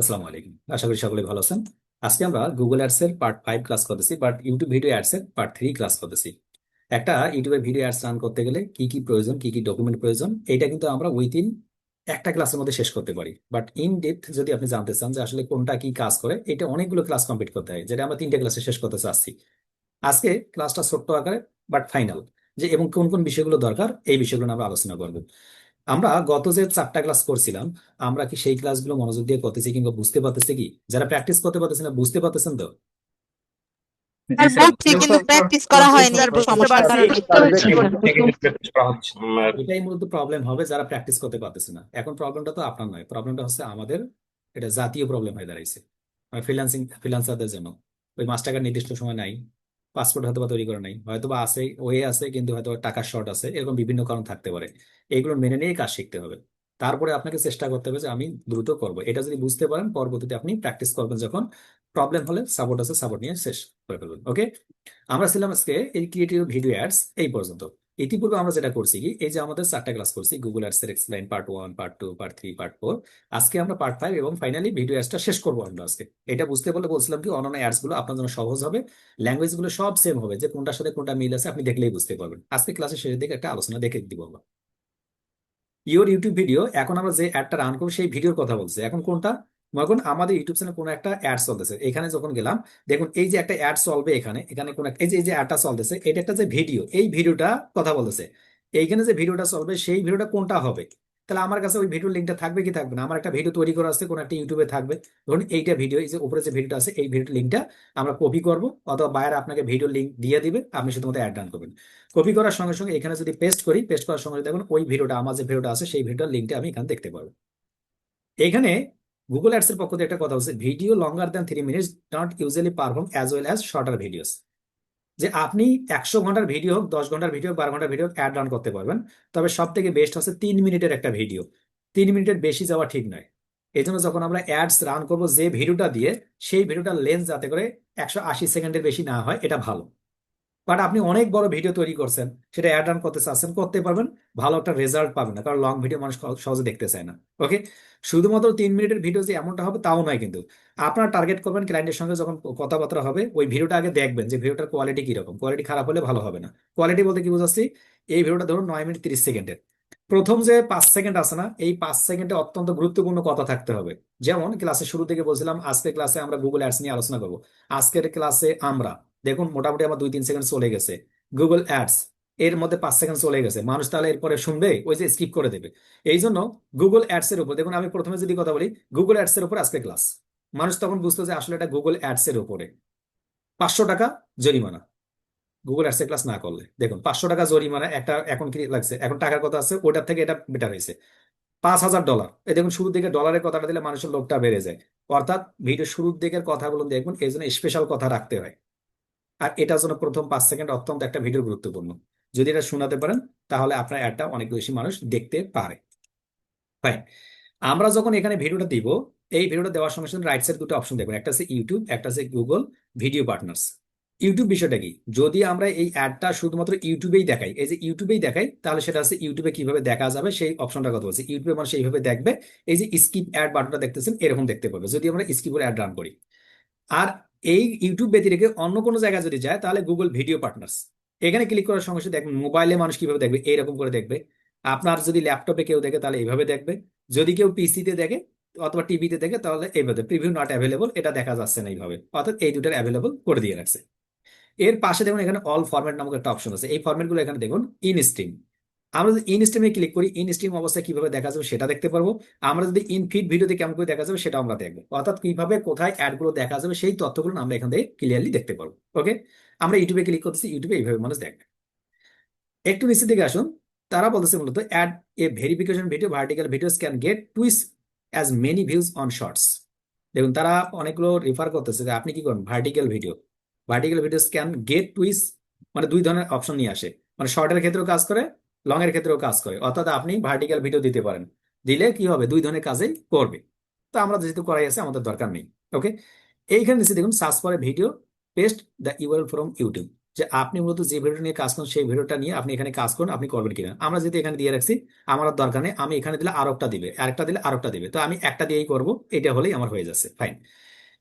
আসসালামু আলাইকুম। আশা করি সকলে ভালো আছেন। আজকে আমরা গুগল অ্যাডস এর পার্ট ফাইভ ক্লাস করতেছি বাট ইউটিউব ভিডিও অ্যাডস এর পার্ট থ্রি ক্লাস করতেছি। একটা ইউটিউবে ভিডিও অ্যাডস রান করতে গেলে কি কি প্রয়োজন, কি কি ডকুমেন্ট প্রয়োজন এটা কিন্তু আমরা উইথিন একটা ক্লাসের মধ্যে শেষ করতে পারি। বাট ইন ডেপথ যদি আপনি জানতে চান যে আসলে কোনটা কি কাজ করে এটা অনেকগুলো ক্লাস কমপ্লিট করতে হয়, যেটা আমরা তিনটে ক্লাসে শেষ করতে চাচ্ছি। আজকে ক্লাসটা ছোট্ট আকারে বাট ফাইনাল যে এবং কোন কোন বিষয়গুলো দরকার, এই বিষয়গুলো আমরা আলোচনা করব। আমরা গত যে চারটা ক্লাস করছিলাম আমরা কি সেই ক্লাসগুলো মনোযোগ দিয়ে করতেছি কিংবা বুঝতে পারতেছি কি? যারা প্র্যাকটিস করতে পারতেছে না বুঝতে পারতেছেন তো? আর বুঝছি কিন্তু প্র্যাকটিস করা হয়নি সমস্যার কারণে এটাই মূলত প্রবলেম হবে যারা প্র্যাকটিস করতে পারতেছে না। এখন প্রবলেমটা তো আপনার নয় প্রবলেমটা হচ্ছে আমাদের এটা জাতীয় প্রবলেম হয়ে দাঁড়াইছে। মানে ফ্রিল্যান্সিং ফ্রিল্যান্সারদের জন্য। ওই মাস টাকার নির্দিষ্ট সময় নাই। পাসপোর্ট হয়তো তৈরি করে নাই হয়তো বা আছে ওয়ে আছে, কিন্তু হয়তো টাকার শর্ট আছে, এরকম বিভিন্ন কারণ থাকতে পারে। এগুলো মেনে নিয়ে কাজ শিখতে হবে। তারপরে আপনাকে চেষ্টা করতে হবে যে আমি দ্রুত করব। এটা যদি বুঝতে পারেন, পরবর্তীতে আপনি প্র্যাকটিস করবেন যখন প্রবলেম হলে সাপোর্ট আছে সাপোর্ট নিয়ে শেষ করে ফেলবেন ওকে আমরা ছিলাম আজকে এই ক্রিয়েটিভ ভিডিও অ্যাডস এই পর্যন্ত। ইতিপূর্বে আমরা যেটা করছি কি, এই যে আমাদের চারটা ক্লাস করছি গুগল অ্যাডস এর explain part one part two part three part four আজকে আমরা পার্ট ফাইভ এবং ফাইনালি ভিডিও অ্যাডসটা শেষ করব আমরা আজকে। এটা বুঝতে পারলে বলছিলাম কি অন্যান্য অ্যাডসগুলো আপনার জন্য সহজ হবে ল্যাঙ্গুয়েজগুলো সব সেম হবে, যে কোনটার সাথে কোনটা মিল আছে আপনি দেখলেই বুঝতে পারবেন। আজকে ক্লাসের শেষের দিকে একটা আলোচনা দেখে দিব আমরা। ইওর ইউটিউব ভিডিও এখন আমরা যে অ্যাডটা রান করব সেই ভিডিওর কথা বলছি। এখন কোনটা? মনে করুন আমাদের ইউটিউব চ্যানেলে কোনো একটা অ্যাড চলতেছে। এখানে যখন গেলাম, দেখুন এই যে একটা অ্যাড চলবে এখানে এখানে কোন এই যে এই যে অ্যাডটা চলতেছে, এটা একটা যে ভিডিও এই ভিডিওটা কথা বলতেছে। এইখানে যে ভিডিওটা চলবে, সেই ভিডিওটা কোনটা হবে? তাহলে আমার কাছে ওই ভিডিও লিঙ্কটা থাকবে কি থাকবে না? আমার একটা ভিডিও তৈরি করা আছে, কোনো একটা ইউটিউবে থাকবে। ধরুন এইটা ভিডিও এই যে উপরে যে ভিডিওটা আছে, এই ভিডিও লিঙ্কটা আমরা কপি করব, অথবা বাইরে আপনাকে ভিডিও লিঙ্ক দিয়ে দিবে, আপনি শুধুমাত্র অ্যাড ডান করবেন। কপি করার সঙ্গে সঙ্গে এখানে যদি পেস্ট করি পেস্ট করার সঙ্গে দেখুন ওই ভিডিওটা আমার যে ভিডিওটা আছে, সেই ভিডিওর লিঙ্কটা আমি এখানে দেখতে পারব। এখানে গুগল অ্যাডস এর পক্ষ থেকে একটা কথা হচ্ছে video longer than three minutes not usually perform as well as shorter videos যে আপনি একশো ঘণ্টার ভিডিও হোক, দশ ঘণ্টার ভিডিও বারো ঘণ্টার ভিডিও অ্যাড রান করতে পারবেন। তবে সব থেকে বেস্ট হচ্ছে তিন মিনিটের একটা ভিডিও তিন মিনিটের বেশি যাওয়া ঠিক নয়। এই জন্য যখন আমরা অ্যাডস রান করব, যে ভিডিওটা দিয়ে, সেই ভিডিওটার লেন্স যাতে করে একশো আশি সেকেন্ডের বেশি না হয়, এটা ভালো। বাট আপনি অনেক বড় ভিডিও তৈরি করছেন, সেটা অ্যাড রান করতে চাচ্ছেন করতে পারবেন, ভালো একটা রেজাল্ট পাবেন না, কারণ লং ভিডিও মানুষ সহজে দেখতে চায় না ওকে শুধুমাত্র তিন মিনিটের ভিডিও যে এমনটা হবে তাও নয় কিন্তু। আপনার টার্গেট করবেন ক্লায়েন্টের সঙ্গে যখন কথাবার্তা হবে, ওই ভিডিওটা আগে দেখবেন যে ভিডিওটার কোয়ালিটি কীরকম কোয়ালিটি খারাপ হলে ভালো হবে না। কোয়ালিটি বলতে কি বোঝাচ্ছি? এই ভিডিওটা ধরুন নয় মিনিট তিরিশ সেকেন্ডের প্রথম যে পাঁচ সেকেন্ড আছে না, এই পাঁচ সেকেন্ডে অত্যন্ত গুরুত্বপূর্ণ কথা থাকতে হবে। যেমন ক্লাসের শুরু থেকে বলছিলাম আজকের ক্লাসে আমরা গুগল অ্যাডস নিয়ে আলোচনা করব। আজকের ক্লাসে আমরা, দেখুন মোটামুটি আমার দুই তিন সেকেন্ড চলে গেছে। গুগল অ্যাডস এর মধ্যে পাঁচ সেকেন্ড চলে গেছে। মানুষ তাহলে এরপরে শুনবে, ওই যে স্কিপ করে দেবে। এই জন্য গুগল অ্যাডস এর উপর, দেখুন আমি প্রথমে যদি কথা বলি গুগল অ্যাডস এর উপর আজকে ক্লাস মানুষ তখন বুঝতো যে আসলে এটা গুগল অ্যাডস এর উপরে। পাঁচশো টাকা জরিমানা। গুগল অ্যাডস ক্লাস না করলে। দেখুন, পাঁচশো টাকা জরিমানা একটা এখন কি লাগছে? এখন টাকার কথা আছে, ওটার থেকে এটা বেটার হয়েছে। পাঁচ হাজার ডলার এই দেখুন, শুরুর দিকে ডলারের কথাটা দিলে মানুষের লোকটা বেড়ে যায়। অর্থাৎ ভিডিও শুরুর দিকের কথাগুলো দেখুন, এই জন্য স্পেশাল কথা রাখতে হয়। আর এটার জন্য প্রথম পাঁচ সেকেন্ড অত্যন্ত একটা ভিডিও গুরুত্বপূর্ণ। যদি এটা শোনাতে পারেন, তাহলে আপনার অ্যাডটা অনেক বেশি মানুষ দেখতে পারে। ফাইন আমরা যখন এখানে ভিডিওটা দিব, এই ভিডিওটা দেওয়ার সঙ্গে সঙ্গে রাইট সাইড দুটো অপশন দেখবেন একটা আছে ইউটিউব একটা আছে গুগল ভিডিও পার্টনার্স ইউটিউব বিষয়টা কি? যদি আমরা এই অ্যাডটা শুধুমাত্র ইউটিউবেই দেখাই, এই যে ইউটিউবেই দেখাই, তাহলে সেটা হচ্ছে ইউটিউবে কীভাবে দেখা যাবে সেই অপশনটার কথা বলছি। ইউটিউবে মানুষ এইভাবে দেখবে, এই যে স্কিপ অ্যাড বাটনটা দেখতেছেন, এরকম দেখতে পাবে। যদি আমরা স্কিপ অ্যাড রান করি। আর এই ইউটিউব ব্যতিরেকে অন্য কোনো জায়গায় যদি যায়, তাহলে গুগল ভিডিও পার্টনার্স এখানে ক্লিক করার সঙ্গে সঙ্গে দেখবেন মোবাইলে মানুষ কীভাবে দেখবে এইরকম করে দেখবে। আপনার যদি ল্যাপটপে কেউ দেখে, তাহলে এইভাবে দেখবে। যদি কেউ পিসিতে দেখে অথবা টিভিতে দেখে, তাহলে এইভাবে। প্রিভিউ নট অ্যাভেলেবল এটা দেখা যাচ্ছে না এইভাবে। অর্থাৎ এই দুটার অ্যাভেলেবল করে দিয়ে রাখছে। এর পাশে দেখুন এখানে অল ফরম্যাট নামক একটা অপশন আছে। এই ফরম্যাটগুলো এখানে দেখুন ইন স্ট্রিম আমরা যদি ইন স্ট্রিমে ক্লিক করি ইন স্ট্রিম অবস্থায় কীভাবে দেখা যাবে সেটা দেখতে পারব। আমরা যদি ইন ফিড ভিডিওতে কেমন করে দেখা যাবে সেটা আমরা দেখব। অর্থাৎ কীভাবে, কোথায় অ্যাডগুলো দেখা যাবে সেই তথ্যগুলো আমরা এখান থেকে ক্লিয়ারলি দেখতে পারব। ওকে আমরা ইউটিউবে ক্লিক করতেছি ইউটিউবে এইভাবে মানুষ দেখবে। একটু নিচের দিকে আসুন। তারা বলতেছে মূলত ad a verification video vertical videos can get twice as many views on shorts দেখুন, তারা অনেকগুলো রেফার করতেছে যে আপনি কি করেন vertical video vertical videos can get twice মানে দুই ধরনের অপশন নিয়ে আসে। মানে শর্টের ক্ষেত্রেও কাজ করে লং এর ক্ষেত্রেও কাজ করে। অর্থাৎ আপনি ভার্টিক্যাল ভিডিও দিতে পারেন। দিলে কি হবে? দুই ধরনের কাজেই করবে। তো আমরা যেহেতু করাই আছে, আমাদের দরকার নেই। ওকে এইখানে নিচে দেখুন সার্চ করে video paste the URL from YouTube যে আপনি মূলত যে ভিডিওটা নিয়ে কাজ করুন, সেই ভিডিওটা নিয়ে আপনি এখানে কাজ করুন, আপনি করবেন কিনা। আমরা যেহেতু এখানে দিয়ে রাখছি, আমার দরকার নেই। আমি এখানে দিলে আরেকটা দিবে, আরেকটা দিলে আরেকটা দিবে। তো আমি একটা দিয়েই করব, এটা হলেই আমার হয়ে যাচ্ছে। ফাইন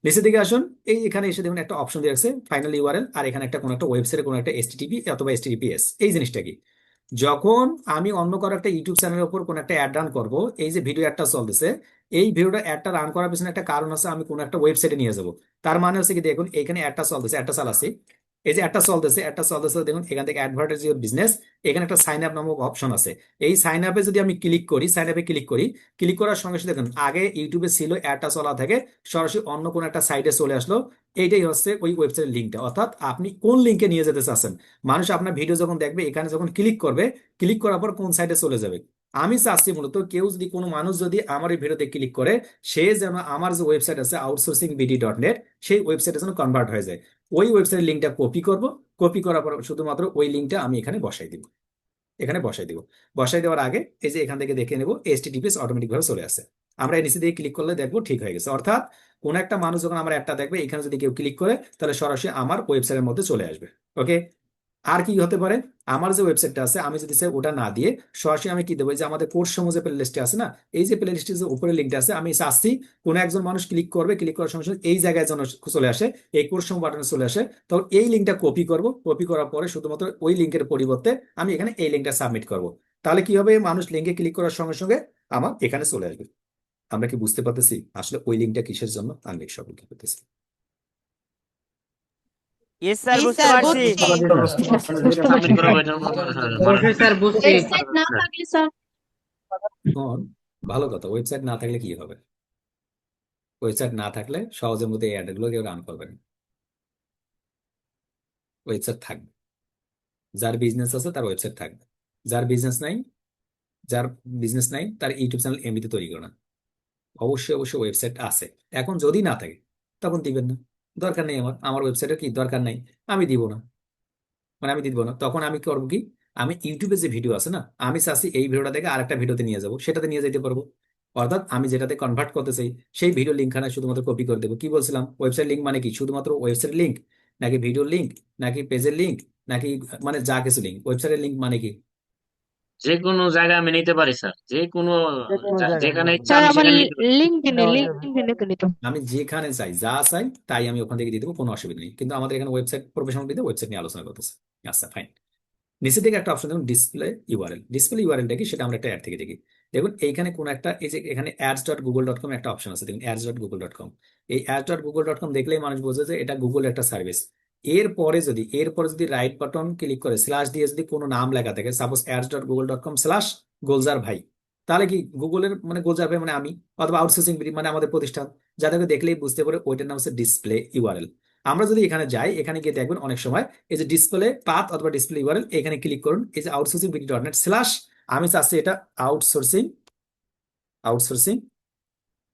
নিচের দিকে আসুন। এই এখানে এসে দেখুন একটা অপশন দিয়ে আছে ফাইনাল ইউআরএল আর এখানে একটা কোনো একটা ওয়েবসাইটে কোনো একটা এসটিটিপি অথবা এসটিটিপিএস এই জিনিসটা কি? যখন আমি অন্য কারও একটা ইউটিউব চ্যানেলের উপর কোনো একটা অ্যাড রান করব, এই যে ভিডিও অ্যাডটা চলতেছে, এই ভিডিওটা অ্যাডটা রান করার পিছনে একটা কারণ আছে, আমি কোনো একটা ওয়েবসাইটে নিয়ে যাব। তার মানে হচ্ছে কি, দেখুন, এখানে অ্যাডটা চলতেছে অ্যাডটা চালাচ্ছি। এই যে একটা চলতেছে একটা চলতেছে, দেখুন, এখান থেকে অ্যাডভার্টাইজ ইউর বিজনেস এখানে একটা সাইন আপ নামক অপশন আছে। এই সাইন আপে যদি আমি ক্লিক করি সাইন আপে ক্লিক করি ক্লিক করার সঙ্গে সঙ্গে দেখুন, আগে ইউটিউবে ছিল অ্যাডটা চলা থাকে সরাসরি অন্য কোনো একটা সাইটে চলে আসলো। এইটাই হচ্ছে ওই ওয়েবসাইটের লিঙ্কটা অর্থাৎ আপনি কোন লিঙ্কে নিয়ে যেতে চাচ্ছেন? মানুষ আপনার ভিডিও যখন দেখবে, এখানে যখন ক্লিক করবে ক্লিক করার পর কোন সাইটে চলে যাবে? আমি চাচ্ছি মূলত কেউ যদি, কোনো মানুষ যদি আমার এই ভিডিওতে ক্লিক করে, সে যেন আমার যে ওয়েবসাইট আছে আউটসোর্সিং বিডি ডট নেট সেই ওয়েবসাইটে যেন কনভার্ট হয়ে যায়। ওই ওয়েবসাইটের লিঙ্কটা কপি করব। কপি করার পর শুধুমাত্র ওই লিঙ্কটা আমি এখানে বসাই দিব। এখানে বসাই দিব। বসাই দেওয়ার আগে এই যে এখান থেকে দেখে নেব এসটিটিপিএস অটোমেটিক ভাবে চলে আসে। আমরা এই নিচে দিয়ে ক্লিক করলে দেখব ঠিক হয়ে গেছে। অর্থাৎ কোন একটা মানুষ যখন আমার অ্যাপটা দেখবে, এখানে যদি কেউ ক্লিক করে, তাহলে সরাসরি আমার ওয়েবসাইটের মধ্যে চলে আসবে। ওকে আর কি হতে পারে? আমার যে ওয়েবসাইটটা আছে, আমি যদি চাই ওটা না দিয়ে সরাসরি আমি কি দেবো? যে আমাদের কোর্স সমূহ যে প্লে লিস্টে আছে না, এই যে প্লে লিস্টের যে উপরে লিঙ্কটা আছে, আমি চাচ্ছি কোনো একজন মানুষ ক্লিক করবে ক্লিক করার সঙ্গে সঙ্গে এই জায়গায় যেন চলে আসে, এই কোর্স সমূহ বাটনে চলে আসে তখন এই লিঙ্কটা কপি করব কপি করার পরে শুধুমাত্র ওই লিঙ্কের পরিবর্তে আমি এখানে এই লিঙ্কটা সাবমিট করব। তাহলে কি হবে? মানুষ লিঙ্কে ক্লিক করার সঙ্গে সঙ্গে আমার এখানে চলে আসবে। আমরা কি বুঝতে পারতেছি? আসলে ওই লিঙ্কটা কিসের জন্য? আমি সকলকে করতেছি ইয়েস স্যার জি বুঝতে স্যার পারছি বুঝছি সাবমিট করা এটার মধ্যে প্রফেসর বুঝছি ওয়েবসাইট ভালো কথা ওয়েবসাইট না থাকলে কি হবে? ওয়েবসাইট না থাকলে সহজের মধ্যে এই অ্যাডগুলো কেউ রান করবে না। ওয়েবসাইট থাকবে। যার বিজনেস আছে তার ওয়েবসাইট থাকবে। যার বিজনেস নাই যার বিজনেস নাই তার ইউটিউব চ্যানেল এমনিতে তৈরি করে না। অবশ্যই অবশ্যই ওয়েবসাইট আছে। এখন যদি না থাকে তখন দিবেন না। দরকার নেই আমার আমার ওয়েবসাইটের কি দরকার নাই? আমি দিব না। মানে আমি দিব না। তখন আমি করব কি? আমি ইউটিউবে যে ভিডিও আছে না, আমি চাচ্ছি এই ভিডিওটা থেকে আরেকটা ভিডিওতে নিয়ে যাব, সেটাতে নিয়ে যেতে পারব। অর্থাৎ আমি যেটাতে কনভার্ট করতে চাই, সেই ভিডিও লিঙ্কখানা শুধুমাত্র কপি করে দেবো। কি বলছিলাম? ওয়েবসাইট লিঙ্ক মানে কি? শুধুমাত্র ওয়েবসাইট লিঙ্ক নাকি ভিডিও লিঙ্ক নাকি পেজের লিঙ্ক নাকি মানে যা কিছু লিঙ্ক ওয়েবসাইটের লিঙ্ক মানে কি? যে কোনো জায়গায় আমি নিতে পারি স্যার। যে কোনো যেকোনো যা- জায়গায়। যেখানে ইচ্ছা স্যার আমি আমার সেখানে নিতে পারি। লিঙ্কডইনে লিঙ্কডইনে তো। নিত আমি যেখানে চাই যা চাই তাই আমি ওখান থেকে দিয়ে দেবো কোনো অসুবিধা নেই। কিন্তু আমাদের এখানে ওয়েবসাইট প্রফেশনাল দিতে ওয়েবসাইট নিয়ে আলোচনা করতেছে। আচ্ছা ফাইন নিচে দিকে একটা অপশন দেখুন ডিসপ্লে ইউআরএল ডিসপ্লে ইউআরএলটা কি সেটা আমরা একটা অ্যাড থেকে দেখি। দেখুন এইখানে কোন একটা এই যে এখানে ads dot Google dot com একটা অপশন আছে। দেখুন ads dot Google dot com এই ads dot Google dot com দেখলেই মানুষ বোঝে যে এটা গুগল একটা সার্ভিস এরপরে যদি এরপরে যদি রাইট বাটন ক্লিক করে স্ল্যাশ দিয়ে যদি কোনো নাম লেখা থাকে suppose ads dot Google dot com slash Gulzar ভাই, তাহলে কি গুগলের মানে গোলজার ভাই মানে আমি? অথবা আউটসোর্সিং মানে আমাদের প্রতিষ্ঠান, যাদেরকে দেখলেই বুঝতে পারে ওইটার নাম হচ্ছে ডিসপ্লে ইউআরএল আমরা যদি এখানে যাই, এখানে গিয়ে দেখবেন অনেক সময় এই যে ডিসপ্লে পাথ অথবা ডিসপ্লে ইউআরএল এখানে ক্লিক করুন, এই যে outsourcing BD dot net slash আমি চাচ্ছি এটা আউটসোর্সিং আউটসোর্সিং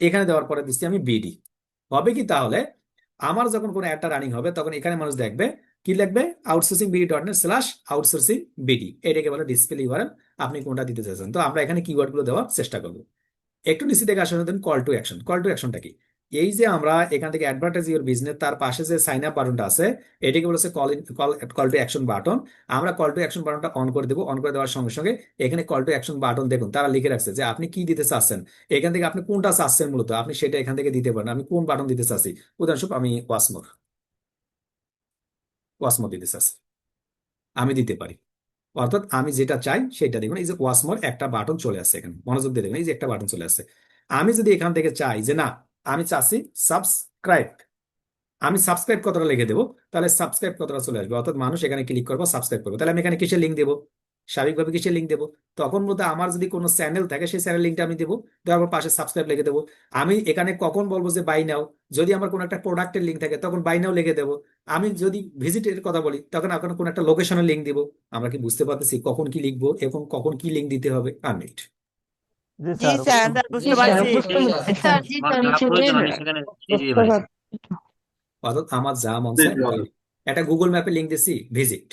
এখানে দেওয়ার পরে দিচ্ছি আমি বিডি হবে কি তাহলে? আমার যখন কোনো একটা রানিং হবে, তখন এখানে মানুষ দেখবে, কি লিখবে? Outsourcing BD dot net slash outsourcing BD এটাকে বলে ডিসপ্লে ইউআরএল আপনি কোনটা দিতে চাইছেন। তো আমরা এখানে কিওয়ার্ডগুলো দেওয়ার চেষ্টা করব। একটু নিচে আসলে call to action call to অ্যাকশনটা কি? এই যে আমরা এখান থেকে অ্যাডভার্টাইজ ইউর বিজনেস তার পাশে যে সাইন আপ বাটনটা আছে, এটাকে বলেছে call call call to action button আমরা কল টু অ্যাকশন বাটনটা অন করে দেবো। অন করে দেওয়ার সঙ্গে সঙ্গে এখানে কল টু অ্যাকশন বাটন দেখুন, তারা লিখে রাখছে যে আপনি কি দিতে চাচ্ছেন। এখান থেকে আপনি কোনটা চাচ্ছেন মূলত? আপনি সেটা এখান থেকে দিতে পারেন। আমি কোন বাটন দিতে চাচ্ছি? উদাহরণস্বরূপ আমি ওয়াসমোর ওয়াসমোর দিতে চাচ্ছি। আমি দিতে পারি। অর্থাৎ আমি যেটা চাই সেটা দেখুন, এই যে ওয়াসমোর একটা বাটন চলে আসছে এখানে। মনোযোগ দিয়ে দেখুন, এই যে একটা বাটন চলে আসছে। আমি যদি এখান থেকে চাই যে না আমি চাচ্ছি সাবস্ক্রাইব আমি সাবস্ক্রাইব কতটা লিখে দেবো, তাহলে সাবস্ক্রাইব কতটা চলে আসবে। অর্থাৎ মানুষ এখানে ক্লিক করব সাবস্ক্রাইব করব। তাহলে আমি এখানে কিসের লিঙ্ক দেবো? স্বাভাবিকভাবে কিসের লিঙ্ক দেবো? তখন মূলত আমার যদি কোনো চ্যানেল থাকে, সেই চ্যানেল লিঙ্কটা আমি দেবো। তারপর পাশে সাবস্ক্রাইব লিখে দেবো। আমি এখানে কখন বলব যে বাই নাও যদি আমার কোনো একটা প্রোডাক্টের লিঙ্ক থাকে, তখন বাই নাও লিখে দেবো। আমি যদি ভিজিটের কথা বলি, তখন আপনার কোনো একটা লোকেশনের লিঙ্ক দিব। আমরা কি বুঝতে পারতেছি কখন কি লিখব, এবং কখন কি লিঙ্ক দিতে হবে? আনমিট জি স্যার স্যার বুঝতে পারছি স্যার জি স্যার অর্থাৎ আমার যা মন চায় একটা গুগল ম্যাপে লিঙ্ক দিছি ভিজিট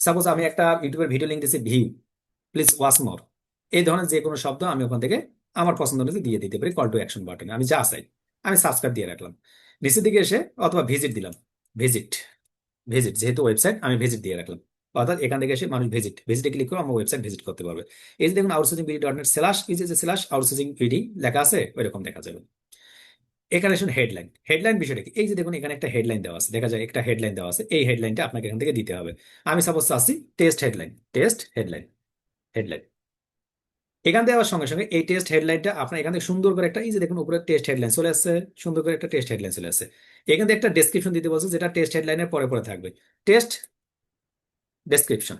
সাপোজ আমি একটা ইউটিউবের ভিডিও লিঙ্ক দিছি ভিউ। প্লিজ ওয়াচ মোর এই ধরনের যে কোনো শব্দ আমি ওখান থেকে আমার পছন্দ অনুযায়ী দিয়ে দিতে পারি কল টু অ্যাকশন বাটনে আমি যা চাই আমি সাবস্ক্রাইব দিয়ে রাখলাম। নিচের দিকে এসে অথবা ভিজিট দিলাম। ভিজিট ভিজিট যেহেতু ওয়েবসাইট আমি ভিজিট দিয়ে রাখলাম। অর্থাৎ এখান থেকে এসে মানুষ ভিজিট ভিজিটে ক্লিক করে আমার ওয়েবসাইট ভিজিট করতে পারবে। এই যে দেখুন outsourcing BD dot net slash এই যে স্ল্যাশ আউটসোর্সিং বিডি লেখা আছে, ওইরকম দেখা যাবে। এখানে আসুন হেডলাইন হেডলাইন বিষয়টা কি? এই যে দেখুন এখানে একটা হেডলাইন দেওয়া আছে, দেখা যায় একটা হেডলাইন দেওয়া আছে, এই হেডলাইনটা আপনাকে এখান থেকে দিতে হবে। আমি সাপোজ চাচ্ছি test headline test headline headline এখান থেকে আবার সঙ্গে সঙ্গে এই টেস্ট হেডলাইনটা আপনার এখান থেকে সুন্দর করে একটা, এই যে দেখুন উপরে টেস্ট হেডলাইন চলে আসছে, সুন্দর করে একটা টেস্ট হেডলাইন চলে আসছে। এখান থেকে একটা ডেসক্রিপশন দিতে বলছে, যেটা টেস্ট হেডলাইনের পরে পরে থাকবে। টেস্ট ডেসক্রিপশন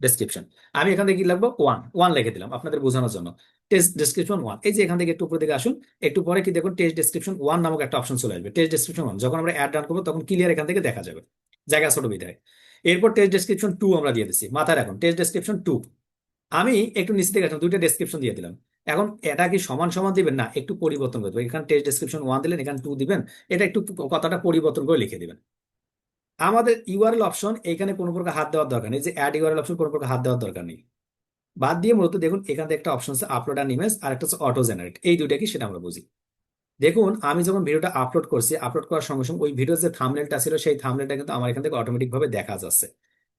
ডেসক্রিপশন আমি এখান থেকে কি লিখব? ওয়ান ওয়ান লিখে দিলাম আপনাদের বোঝানোর জন্য। টেস্ট ডেসক্রিপশন ওয়ান এই যে এখান থেকে একটু উপর দিকে আসুন, একটু পরে কি দেখুন টেস্ট ডেসক্রিপশন ওয়ান নামক একটা অপশন চলে আসবে। টেস্ট ডেসক্রিপশন ওয়ান যখন আমরা অ্যাড রান করব, তখন ক্লিয়ার এখান থেকে দেখা যাবে। জায়গা ছোট বিধায়। এরপর টেস্ট ডেসক্রিপশন টু আমরা দিয়ে দিচ্ছি। মাথায় রাখুন টেস্ট ডেসক্রিপশন টু আমি একটু নিচে থেকে আসলাম, দুইটা ডেসক্রিপশন দিয়ে দিলাম। এখন এটা কি সমান সমান দিবেন? না, একটু পরিবর্তন করে দেবেন এখানে টেস্ট ডেসক্রিপশন ওয়ান দিলেন, এখানে টু দিবেন। এটা একটু কথাটা পরিবর্তন করে লিখে দিবেন। আমাদের ইউআরএল অপশন এখানে কোনো প্রকার হাত দেওয়ার দরকার নেই। যে অ্যাড ইউআরএল অপশন কোনো প্রকার হাত দেওয়ার দরকার নেই। বাদ দিয়ে মূলত দেখুন, এখান থেকে একটা অপশন আছে আপলোড অ্যান্ড ইমেজ আর একটা হচ্ছে অটো জেনারেট এই দুইটা কি সেটা আমরা বুঝি। দেখুন, আমি যখন ভিডিওটা আপলোড করছি আপলোড করার সঙ্গে সঙ্গে ওই ভিডিওর যে থামনেলটা ছিল, সেই থামনেলটা কিন্তু আমার এখান থেকে অটোমেটিক ভাবে দেখা যাচ্ছে।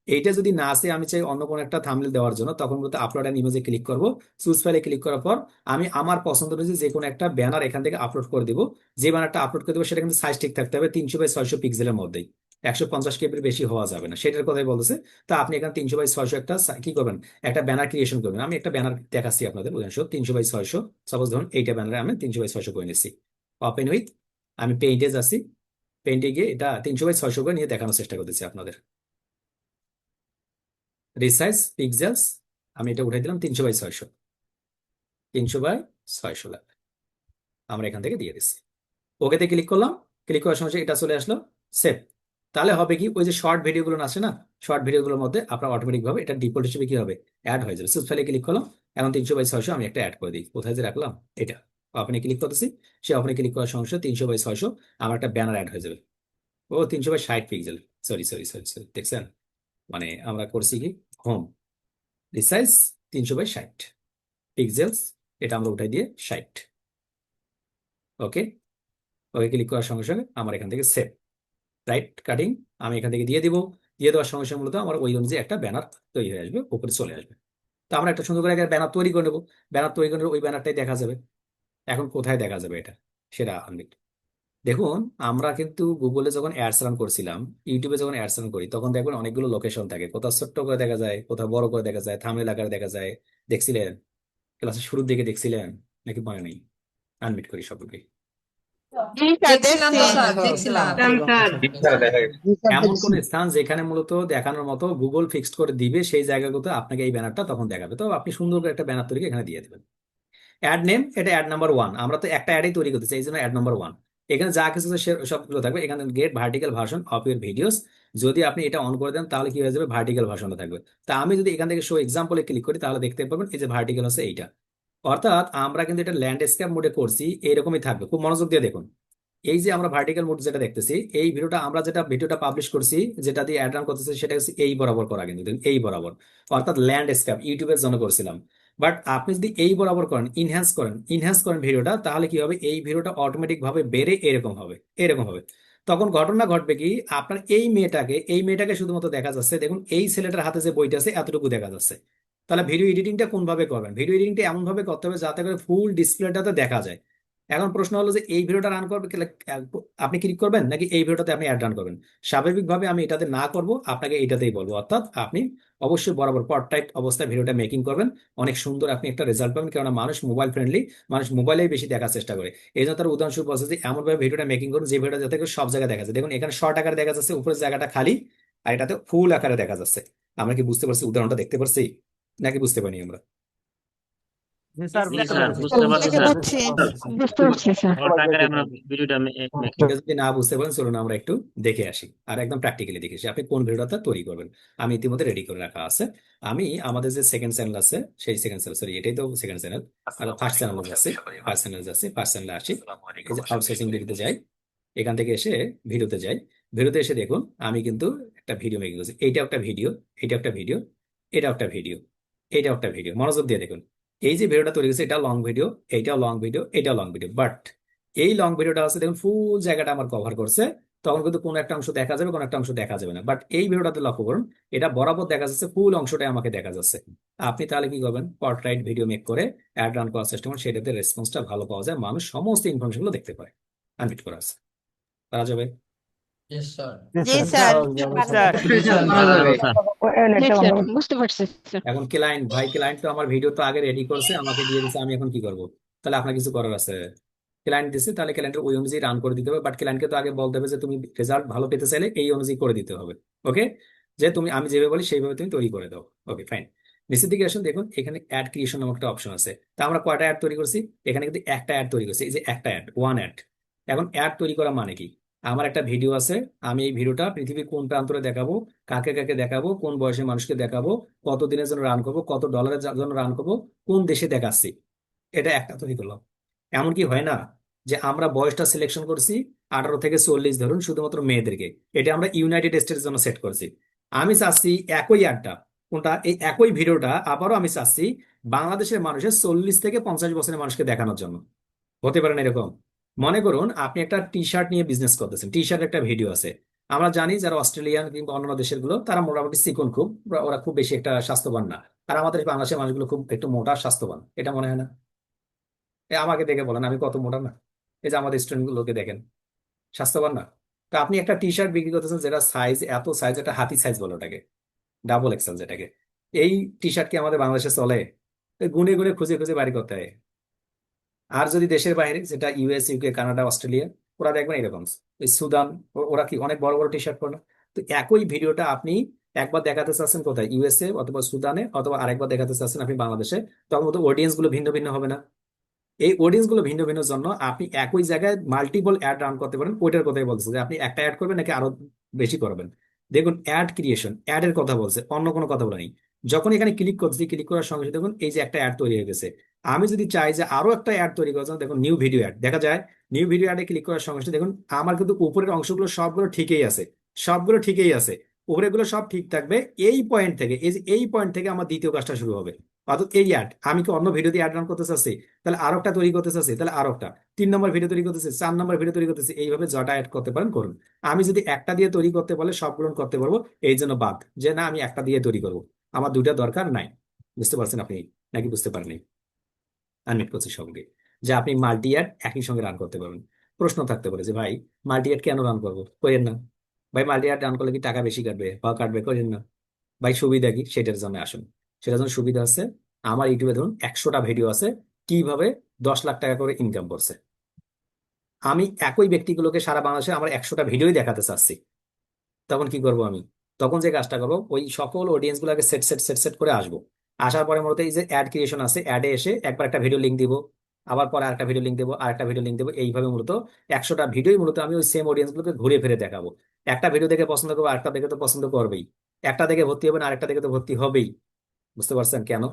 এইটা যদি না আসে, আমি চাই অন্য কোনো একটা থামনেল দেওয়ার জন্য, তখন মূলত আপলোড অ্যান্ড ইমেজে ক্লিক করব। চুজ ফাইলে ক্লিক করার পর, আমি আমার পছন্দ অনুযায়ী যে কোনো একটা ব্যানার এখান থেকে আপলোড করে দিব। যে ব্যানারটা আপলোড করে দেবো, সেটা কিন্তু সাইজ ঠিক থাকতে হবে তিনশো বাই ছয়শো পিক্সেলের মধ্যেই। একশো পঞ্চাশ কেবির বেশি হওয়া যাবে না। সেটার কথাই বলতেছে। তা আপনি এখানে তিনশো বাই ছয়শো একটা কি করবেন? একটা ব্যানার ক্রিয়েশন করবেন। আমি একটা ব্যানার দেখাচ্ছি আপনাদের উদাহরণস্বরূপ তিনশো বাই ছয়শো সাপোজ ধরুন এইটা ব্যানারে আমি তিনশো বাই ছয়শো করে নিচ্ছি। ওপেন উইথ আমি পেইন্টে যাচ্ছি। পেইন্টে গিয়ে এটা তিনশো বাই ছয়শো করে নিয়ে দেখানোর চেষ্টা করতেছি আপনাদের। রিসাইজ পিক্সেলস আমি এটা উঠাই দিলাম তিনশো বাই ছয়শো। তিনশো বাই ছয়শো লাগবে আমরা এখান থেকে দিয়ে দিচ্ছি। ওকেতে ক্লিক করলাম। ক্লিক করার সঙ্গে এটা চলে আসলো সেভ তাহলে হবে কি? ওই যে শর্ট ভিডিওগুলো আছে না? শর্ট ভিডিওগুলোর মধ্যে আপনার অটোমেটিক ভাবে এটা ডিফল্ট হিসেবে কি হবে? অ্যাড হয়ে যাবে। সুস ফাইলে ক্লিক করলাম, এখন তিনশো বাই ছয়শো আমি একটা অ্যাড করে দিই। কোথায় যে রাখলাম? এটা। আপনি ক্লিক করতেছি, সে আপনি ক্লিক করার সঙ্গে সঙ্গে তিনশো বাই ছয়শো আমার একটা ব্যানার অ্যাড হয়ে যাবে। ও, তিনশো বাই ষাট pixel sorry sorry sorry sorry দেখছেন? মানে আমরা করছি কি? হোম রিসাইজ তিনশো বাই ষাট পিক্সেলস এটা আমরা উঠাই দিয়ে ষাট। ওকে ওকে ক্লিক করার সঙ্গে সঙ্গে আমার এখান থেকে সেভ রাইট কাটিং আমি এখান থেকে দিয়ে দিব। দিয়ে দেওয়ার সঙ্গে সঙ্গে মূলত আমার ওই অনুযায়ী একটা ব্যানার তৈরি হয়ে আসবে, উপরে চলে আসবে। তো আমরা একটা সুন্দর করে একটা ব্যানার তৈরি করে নেব। ব্যানার তৈরি করে ওই ব্যানারটাই দেখা যাবে। এখন কোথায় দেখা যাবে এটা? সেটা আমি দেখুন, আমরা কিন্তু গুগলে যখন অ্যাডস রান করছিলাম ইউটিউবে যখন অ্যাডস রান করি, তখন দেখবেন অনেকগুলো লোকেশন থাকে। কোথাও ছোট্ট করে দেখা যায়, কোথাও বড় করে দেখা যায় থামনেল আকারে দেখা যায়। দেখছিলেন? ক্লাসের শুরুর দিকে দেখছিলেন? নাকি মনে নেই? আনমিট করি সবকে এমন কোন স্থান যেখানে মূলত দেখানোর মতো গুগল ফিক্সড করে দিবে সেই জায়গাগুলোতে আপনাকে এই ব্যানারটা তখন দেখাবে। তো আপনি সুন্দর করে একটা ব্যানার তৈরি এখানে দিয়ে দেবেন। অ্যাড নেম এটা অ্যাড নাম্বার ওয়ান আমরা তো একটা অ্যাডই তৈরি করতে চাই এই জন্য অ্যাড নাম্বার ওয়ান এখানে যা কিছু সবগুলো থাকবে। এখানে get vertical version of your videos যদি আপনি এটা অন করে দেন তাহলে কি হয়ে যাবে? ভার্টিক্যাল ভার্সনটা থাকবে। তা আমি যদি এখান থেকে শো এক্সাম্পলে ক্লিক করি তাহলে দেখতে পাবেন এই যে ভার্টিক্যাল আছে এইটা। অর্থাৎ আমরা কিন্তু এটা ল্যান্ডস্কেপ মোডে করছি, এইরকমই থাকবে। খুব মনোযোগ দিয়ে দেখুন। এই যে আমরা ভার্টিক্যাল মোড যেটা দেখতেছি, এই ভিডিওটা আমরা যেটা, ভিডিওটা পাবলিশ করছি, যেটা দিয়ে অ্যাড রান করতেছি, সেটা হচ্ছে এই বরাবর করা কিন্তু এই বরাবর। অর্থাৎ ল্যান্ডস্কেপ ইউটিউবের জন্য করছিলাম। বাট আপনি যদি এই বরাবর করেন ইনহ্যান্স করেন ইনহ্যান্স করেন ভিডিওটা, তাহলে কি হবে? এই ভিডিওটা অটোমেটিক ভাবে বেড়ে এরকম হবে এরকম হবে। তখন ঘটনা ঘটবে কি? আপনার এই মেয়েটাকে এই মেয়েটাকে শুধুমাত্র দেখা যাচ্ছে, দেখুন, এই ছেলেটার হাতে যে বইটা আছে, এতটুকু দেখা যাচ্ছে। তাহলে ভিডিও এডিটিংটা কোন ভাবে করবেন? ভিডিও এডিটিংটা এমন ভাবে করতে হবে যাতে করে ফুল ডিসপ্লেটাতে দেখা যায়। এখন প্রশ্ন হলো যে এই ভিডিওটা রান করবে আপনি ক্লিক করবেন নাকি এই ভিডিওটাতে আপনি অ্যাড রান করবেন? স্বাভাবিকভাবে আমি এটাতে না করব, আপনাকে এটাতেই বলব। অর্থাৎ আপনি অবশ্যই বরাবর টাইট অবস্থায় ভিডিওটা মেকিং করবেন। অনেক সুন্দর আপনি একটা রেজাল্ট পাবেন, কেননা মানুষ মোবাইল ফ্রেন্ডলি মানুষ মোবাইলেই বেশি দেখার চেষ্টা করে। এই জন্য তার উদাহরণস্বরূপ বলছে যে এমনভাবে ভিডিওটা মেকিং করুন, যে ভিডিওটা যাতে সব জায়গায় দেখা যায়। দেখুন, এখানে শর্ট আকারে দেখা যাচ্ছে, উপরের জায়গাটা খালি, আর এটাতে ফুল আকারে দেখা যাচ্ছে। আমরা কি বুঝতে পারছি? উদাহরণটা দেখতে পারছি? নাকি বুঝতে পারিনি আমরা? যদি না বুঝতে পারেন চলুন আমরা একটু দেখে আসি। আর একদম প্র্যাকটিক্যালি দেখে আসি। আপনি কোন ভিডিওটা তৈরি করবেন? আমি ইতিমধ্যে রেডি করে রাখা আছে। আমি আমাদের যে সেকেন্ড চ্যানেল আছে সেই সেকেন্ড চ্যানেল সরি এটাই তো সেকেন্ড চ্যানেল আর ফার্স্ট চ্যানেল আছে ফার্স্ট চ্যানেল আছে ফার্স্ট চ্যানেলে আসি। আউটসোর্সিং ভিডিওতে যাই এখান থেকে এসে ভিডিওতে যাই। ভিডিওতে এসে দেখুন আমি কিন্তু একটা ভিডিও মেকিং করছি। এইটা একটা ভিডিও এটা একটা ভিডিও এটা একটা ভিডিও এটা একটা ভিডিও মনোযোগ দিয়ে দেখুন। এই যে ভিডিওটা তৈরি করেছে এটা লং ভিডিও এইটাও লং ভিডিও এটাও লং ভিডিও বাট এই লং ভিডিওটা আছে দেখুন ফুল জায়গাটা আমার কভার করছে, তখন কিন্তু কোনো একটা অংশ দেখা যাবে, কোনো একটা অংশ দেখা যাবে না। বাট এই ভিডিওটাতে লক্ষ্য করুন, এটা বরাবর দেখা যাচ্ছে ফুল অংশটাই আমাকে দেখা যাচ্ছে। আপনি তাহলে কি করবেন পর্ট্রাইট ভিডিও মেক করে অ্যাড রান করার চেষ্টা করুন, সেটাতে রেসপন্সটা ভালো পাওয়া যায়, মানুষ সমস্ত ইনফরমেশনগুলো দেখতে পায় আনমিট করা আছে। পারা যাবে এখন ক্লায়েন্ট ভাই ক্লায়েন্ট তো আমার ভিডিও তো আগে রেডি করছে আমাকে দিয়ে দিচ্ছে আমি এখন কি করব? তাহলে আপনার কিছু করার আছে। ক্লায়েন্ট দিছে তাহলে ক্লায়েন্টের ওই অনুযায়ী রান করে দিতে হবে বাট ক্লায়েন্টকে তো আগে বলতে হবে যে তুমি রেজাল্ট ভালো পেতে চাইলে এই অনুযায়ী করে দিতে হবে ওকে যে তুমি আমি যেভাবে বলি সেইভাবে তুমি তৈরি করে দাও ওকে ফাইন নিচের দিকে আসুন দেখুন এখানে অ্যাড ক্রিয়েশন নামক একটা অপশন আছে। তা আমরা কয়টা অ্যাড তৈরি করছি? এখানে কিন্তু একটা অ্যাড তৈরি করছি এই যে একটা অ্যাড ওয়ান অ্যাড এখন অ্যাড তৈরি করা মানে কি? আমার একটা ভিডিও আছে, আমি এই ভিডিওটা পৃথিবীর কোন প্রান্তরে দেখাবো, কাকে কাকে দেখাবো, কোন বয়সের মানুষকে দেখাবো, কত দিনের জন্য রান করব, কত ডলারের জন্য রান করব, কোন দেশে দেখাচ্ছি, এটা একটা তৈরি করলাম এমন কি হয় না যে আমরা বয়সটা সিলেকশন করছি, আঠারো থেকে চল্লিশ ধরুন, শুধুমাত্র মেয়েদেরকে, এটা আমরা ইউনাইটেড স্টেটের জন্য সেট করছি। আমি চাচ্ছি একই অ্যাডটা কোনটা, এই একই ভিডিওটা আবারও আমি চাচ্ছি বাংলাদেশের মানুষের চল্লিশ থেকে পঞ্চাশ বছরের মানুষকে দেখানোর জন্য। হতে পারে না এরকম? মনে করুন, আপনি একটা টি শার্ট নিয়ে বিজনেস করতেছেন। টি শার্ট একটা ভিডিও আছে। আমরা জানি যারা অস্ট্রেলিয়ান কিংবা অন্যান্য দেশেরগুলো, তারা মোটামুটি চিকন খুব, ওরা খুব বেশি একটা স্বাস্থ্যবান না। আর আমাদের বাংলাদেশের মানুষগুলো খুব একটু মোটা, স্বাস্থ্যবান। এটা মনে হয় না? আমাকে দেখে বলেন, আমি কত মোটা না? এই যে আমাদের স্টুডেন্ট গুলোকে দেখেন, স্বাস্থ্যবান না? তো আপনি একটা টি শার্ট বিক্রি করতেছেন যেটা সাইজ এত সাইজ একটা হাতি সাইজ বলে ওটাকে। ডাবল এক্সেল যেটাকে। এই টি শার্ট কি আমাদের বাংলাদেশে চলে? গুনে গুনে, খুঁজে খুঁজে বাড়ি করতে হয়। আর যদি দেশের বাইরে, যেটা ইউএস ইউকে কানাডা অস্ট্রেলিয়া ওরা দেখবেন এরকম। এই সুদান ওরা কি অনেক বড় বড় টি শার্ট পরে তো একই ভিডিওটা আপনি একবার দেখাতে চাচ্ছেন কোথায়? ইউএসএ অথবা সুদানে, অথবা আরেকবার দেখাতে চাচ্ছেন আপনি বাংলাদেশে, তখন তো অডিয়েন্সগুলো ভিন্ন ভিন্ন হবে না। এই অডিয়েন্সগুলো ভিন্ন ভিন্ন জন্য আপনি একই জায়গায় মাল্টিপল অ্যাড রান করতে পারেন। ওইটার কথাই বলছে যে আপনি একটা অ্যাড করবেন নাকি আরও বেশি করবেন। দেখুন অ্যাড ক্রিয়েশন অ্যাড এর কথা বলছে, অন্য কোনো কথা বলে নেই। যখন এখানে ক্লিক করছি ক্লিক করার সঙ্গে দেখুন, এই যে একটা অ্যাড তৈরি হয়ে গেছে। আমি যদি চাই যে আরও একটা অ্যাড তৈরি করার জন্য, দেখুন নিউ ভিডিও অ্যাড দেখা যায় নিউ ভিডিও অ্যাডে ক্লিক করার সঙ্গে দেখুন, আমার কিন্তু উপরের অংশগুলো সবগুলো ঠিকই আছে। সবগুলো ঠিকই আছে। উপরেরগুলো সব ঠিক থাকবে। এই পয়েন্ট থেকে, এই যে এই পয়েন্ট থেকে আমার দ্বিতীয় কাজটা শুরু হবে। অর্থাৎ এই অ্যাড আমি কি অন্য ভিডিও দিয়ে অ্যাড রান করতে চাচ্ছি? তাহলে আরও একটা তৈরি করতে চাচ্ছি, তাহলে আরও একটা। তিন নম্বর ভিডিও তৈরি করতেছি, চার নম্বর ভিডিও তৈরি করতেছি, এইভাবে যটা অ্যাড করতে পারেন, করুন। আমি যদি একটা দিয়ে তৈরি করতে পারলে, সবগুলো করতে পারব, এই জন্য বাদ। যে না, আমি একটা দিয়ে তৈরি করব। আমার দুইটা দরকার নাই। বুঝতে পারছেন আপনি? নাকি বুঝতে পারেননি? আনমিট করছি সঙ্গে যে আপনি মাল্টি অ্যাড একই সঙ্গে রান করতে পারবেন। প্রশ্ন থাকতে পারে যে, ভাই মাল্টি অ্যাড কেন রান করব? করেন না। ভাই মাল্টি অ্যাড রান করলে কি টাকা বেশি কাটবে বা কাটবে? করেন না। ভাই, সুবিধা কি? সেটার জন্য আসুন। সেটার জন্য সুবিধা আছে, আমার ইউটিউবে ধরুন একশোটা ভিডিও আছে, কীভাবে দশ লাখ টাকা করে ইনকাম করছে। আমি একই ব্যক্তিগুলোকে সারা বাংলাদেশে আমার একশোটা ভিডিওই দেখাতে চাচ্ছি। তখন কি করব আমি? তখন যে কাজটা করব, ওই সকল অডিয়েন্স গুলোকে সেট সেট সেট সেট করে আসব। আসার পরে মূলত এই যে অ্যাড ক্রিয়েশন আছে অ্যাডে এসে একবার একটা ভিডিও লিঙ্ক দিব, আবার পরে আরেকটা ভিডিও লিঙ্ক দেবো আর একটা ভিডিও লিঙ্ক দেবো, এইভাবে মূলত একশোটা ভিডিওই মূলত আমি ওই সেম অডিয়েন্সগুলোকে ঘুরে ফিরে দেখাবো। একটা ভিডিও দেখে পছন্দ করব, আরেকটা দেখে তো পছন্দ করবেই। একটা দেখে ভর্তি হবে না আরেকটা দেখে তো ভর্তি হবেই। বুঝতে পারছেন কেন?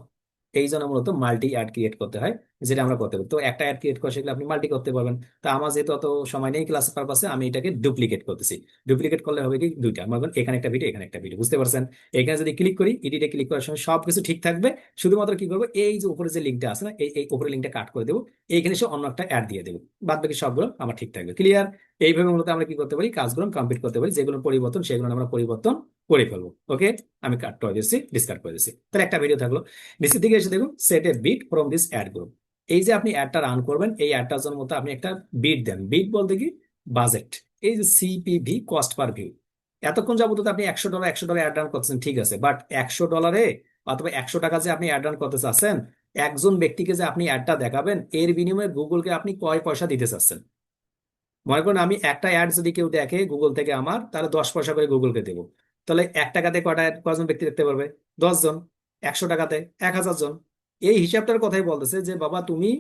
এই জন্য মূলত মাল্টি অ্যাড ক্রিয়েট করতে হয়, যেটা আমরা করতে পারি। তো একটা অ্যাড ক্রিয়েট করে সেগুলো আপনি মাল্টি করতে পারবেন। তো আমার যেহেতু অত সময় নেই ক্লাস পারপাসে আমি এটাকে ডুপ্লিকেট করতেছি। ডুপ্লিকেট করলে হবে কি? দুইটা। করেন এখানে একটা ভিডিও এখানে একটা ভিডিও বুঝতে পারছেন? এখানে যদি ক্লিক করি এডিটে ক্লিক করার সময় সবকিছু ঠিক থাকবে। শুধুমাত্র কি করব? এই যে উপরে যে লিঙ্কটা আছে না, এই এই উপরে লিঙ্কটা কাট করে দেবো। এইখানে সে অন্য একটা অ্যাড দিয়ে দেবো। বাদ বাকি সবগুলো আমার ঠিক থাকবে। ক্লিয়ার এইভাবে মূলত আমরা কি করতে পারি? কাজগুলো কমপ্লিট করতে পারি। যেগুলো পরিবর্তন সেগুলো আমরা পরিবর্তন করে ফেলব ওকে আমি কাট করে দিচ্ছি ডিসকার্ড করে দিচ্ছি তাহলে একটা ভিডিও থাকল। নিচের দিকে এসে দেখুন set a bid from this ad group এই যে আপনি অ্যাডটা রান করবেন, এই অ্যাডটার জন্য মতো আপনি একটা বিট দেন। বিট বলতে কি? বাজেট এই যে সিপিভি কস্ট পার ভিউ এতক্ষণ যাবত আপনি একশো ডলার একশো ডলার অ্যাড রান করছেন ঠিক আছে। বাট একশো ডলারে অথবা একশো টাকা যে আপনি অ্যাড রান করতে চাচ্ছেন একজন ব্যক্তিকে যে আপনি অ্যাডটা দেখাবেন, এর বিনিময়ে গুগলকে আপনি কয় পয়সা দিতে চাচ্ছেন? মনে করুন, আমি একটা অ্যাড যদি কেউ দেখে গুগল থেকে আমার, তাহলে দশ পয়সা করে গুগলকে দেবো। তাহলে এক টাকাতে কয়টা ad কয়জন ব্যক্তি দেখতে পারবে? দশ জন একশো টাকাতে এক হাজার জন। এই হিসাবটার কথাই বলতেছে যে, বাবা, তুমি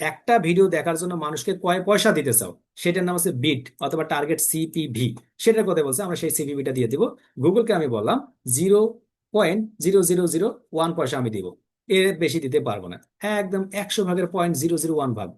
একটা ভিডিও দেখার জন্য মানুষকে কয় পয়সা দিতে চাও? সেটার নাম হচ্ছে বিট অথবা টার্গেট সিপিভি। সেটার কথা বলছে, আমরা সেই সিপিভিটা দিয়ে দিব। গুগলকে আমি বললাম, zero point zero zero zero one পয়সা আমি দিব। এর বেশি দিতে পারব না। হ্যাঁ একদম একশো ভাগের পয়েন্ট জিরো জিরো ওয়ান ভাগ।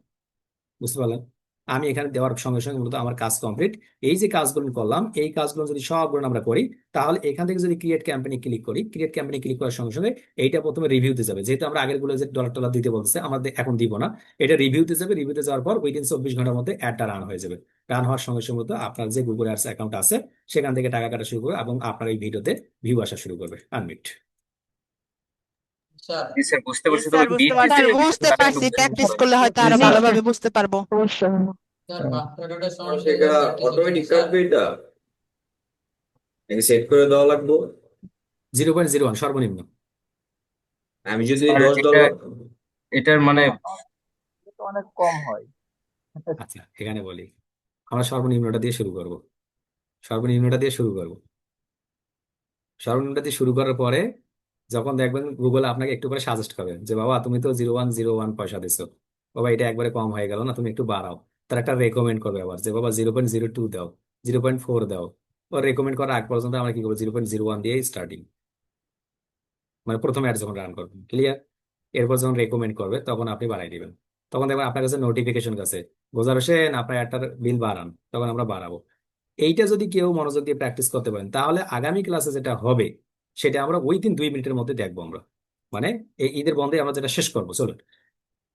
বুঝতে পারলেন? আমি এখানে দেওয়ার সঙ্গে সঙ্গে মূলত আমার কাজ কমপ্লিট এই যে কাজগুলো করলাম, এই কাজগুলো যদি সবগুলো আমরা করি, তাহলে এখান থেকে যদি ক্রিয়েট ক্যাম্পেইনে ক্লিক করি ক্রিয়েট ক্যাম্পেইনে ক্লিক করার সঙ্গে সঙ্গে এইটা প্রথমে রিভিউতে যাবে। যেহেতু আমরা আগেরগুলো যে ডলার টলার দিতে বলতেছে আমাদের এখন দিব না। এটা রিভিউতে যাবে রিভিউতে যাওয়ার পর উইদিন চব্বিশ ঘণ্টার মধ্যে অ্যাডটা রান হয়ে যাবে। রান হওয়ার সঙ্গে সঙ্গে মূলত আপনার যে গুগল অ্যাডস অ্যাকাউন্ট আছে, সেখান থেকে টাকা কাটা শুরু করবে এবং আপনার এই ভিডিওতে ভিউ আসা শুরু করবে। Unmet sir. বুঝতে পারছি তবে বুঝতে পারছি। বুঝতে পারছি প্র্যাকটিস করলে হয়তো আরও ভালোভাবে বুঝতে পারব। অবশ্যই। সেটা অটোমেটিক কাটবে এটা সেট করে দেওয়া লাগবে। জিরো পয়েন্ট জিরো ওয়ান সর্বনিম্ন। আমি যদি দশ এটা- ডলার এটার মানে অনেক কম হয়। আচ্ছা এখানে বলি। আমরা সর্বনিম্নটা দিয়ে শুরু করব। সর্বনিম্নটা দিয়ে শুরু করব। সর্বনিম্নটা দিয়ে শুরু করার পরে যখন দেখবেন গুগল আপনাকে একটু করে সাজেস্ট করবে যে, বাবা, তুমি তো জিরো ওয়ান জিরো ওয়ান পয়সা দিছো। বাবা, এটা একবারে কম হয়ে গেল না, তুমি একটু বাড়াও। তার একটা রেকমেন্ড করবে আবার যে, বাবা জিরো পয়েন্ট জিরো টু দাও জিরো পয়েন্ট ফোর দাও। ও রেকমেন্ড করার আগ পর্যন্ত আমরা কি করব? জিরো পয়েন্ট জিরো ওয়ান দিয়ে স্টার্টিং মানে প্রথম অ্যাড যখন রান করবেন ক্লিয়ার এরপর যখন রেকমেন্ড করবে, তখন আপনি বাড়াই দিবেন। তখন দেখবেন আপনার কাছে নোটিফিকেশন কাছে গোজার হোসেন আপনার একটার বিল বাড়ান, তখন আমরা বাড়াবো। এইটা যদি কেউ মনোযোগ দিয়ে প্র্যাকটিস করতে পারেন, তাহলে আগামী ক্লাসে যেটা হবে সেটা আমরা ওই দিন দুই মিনিটের মধ্যে দেখব আমরা। মানে এই ঈদের বন্ধে আমরা যেটা শেষ করব, চলুন।